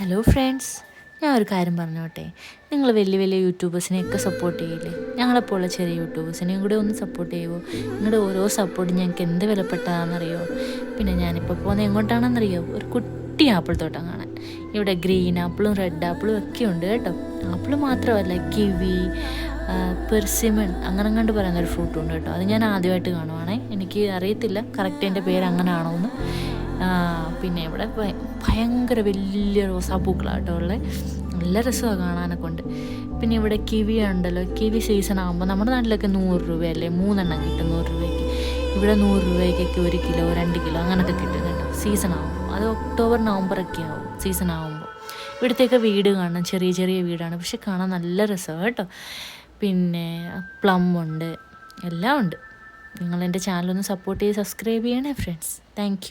Hello friends ഞാൻ ഒരു കാര്യം പറഞ്ഞോട്ടെ? നിങ്ങൾ വലിയ വലിയ യൂട്യൂബേഴ്സിനെയൊക്കെ സപ്പോർട്ട് ചെയ്യില്ലേ? ഞങ്ങളെപ്പോലുള്ള ചെറിയ യൂട്യൂബേഴ്സിനെയും കൂടെ ഒന്ന് സപ്പോർട്ട് ചെയ്യുമോ നിങ്ങളുടെ ഓരോ സപ്പോർട്ടും ഞങ്ങൾക്ക് എന്ത് വിലപ്പെട്ടതാണെന്നറിയോ? പിന്നെ ഞാനിപ്പോൾ പോകുന്നത് എങ്ങോട്ടാണെന്നറിയോ? ഒരു കുട്ടി ആപ്പിൾ തോട്ടം കാണാൻ. ഇവിടെ ഗ്രീൻ ആപ്പിളും റെഡ് ആപ്പിളും ഒക്കെ ഉണ്ട് കേട്ടോ. ആപ്പിൾ മാത്രമല്ല കിവി പെർസിമൺ അങ്ങനെ കണ്ട് പറയുന്ന ഒരു ഫ്രൂട്ടും ഉണ്ട് കേട്ടോ. അത് ഞാൻ ആദ്യമായിട്ട് കാണുവാണേ. എനിക്ക് അറിയത്തില്ല കറക്റ്റ് എന്റെ പേര് അങ്ങനെ ആണോ എന്ന് പിന്നെ ഇവിടെ ഭയങ്കര വലിയ റോസാപ്പൂക്കളാട്ടോ ഉള്ളത് നല്ല രസമാണ് കാണാനൊക്കെ ഉണ്ട് പിന്നെ ഇവിടെ കിവി ഉണ്ടല്ലോ കിവി സീസൺ ആകുമ്പോൾ നമ്മുടെ നാട്ടിലൊക്കെ നൂറ് രൂപയല്ലേ? മൂന്നെണ്ണം കിട്ടും നൂറ് രൂപയ്ക്ക്. ഇവിടെ നൂറ് രൂപയ്ക്കൊക്കെ ഒരു കിലോ രണ്ട് കിലോ അങ്ങനെയൊക്കെ കിട്ടും കേട്ടോ സീസൺ ആകുമ്പോൾ അത് ഒക്ടോബർ നവംബർ ഒക്കെ ആവും സീസൺ ആകുമ്പോൾ ഇവിടത്തേക്ക് വീട് കാണാം ചെറിയ ചെറിയ വീടാണ്. പക്ഷെ കാണാൻ നല്ല രസമാണ് കേട്ടോ. പിന്നെ പ്ലം ഉണ്ട് എല്ലാം ഉണ്ട്. നിങ്ങൾ എന്റെ ചാനലൊന്ന് സപ്പോർട്ട് ചെയ്ത് സബ്സ്ക്രൈബ് ചെയ്യണേ ഫ്രണ്ട്സ് താങ്ക്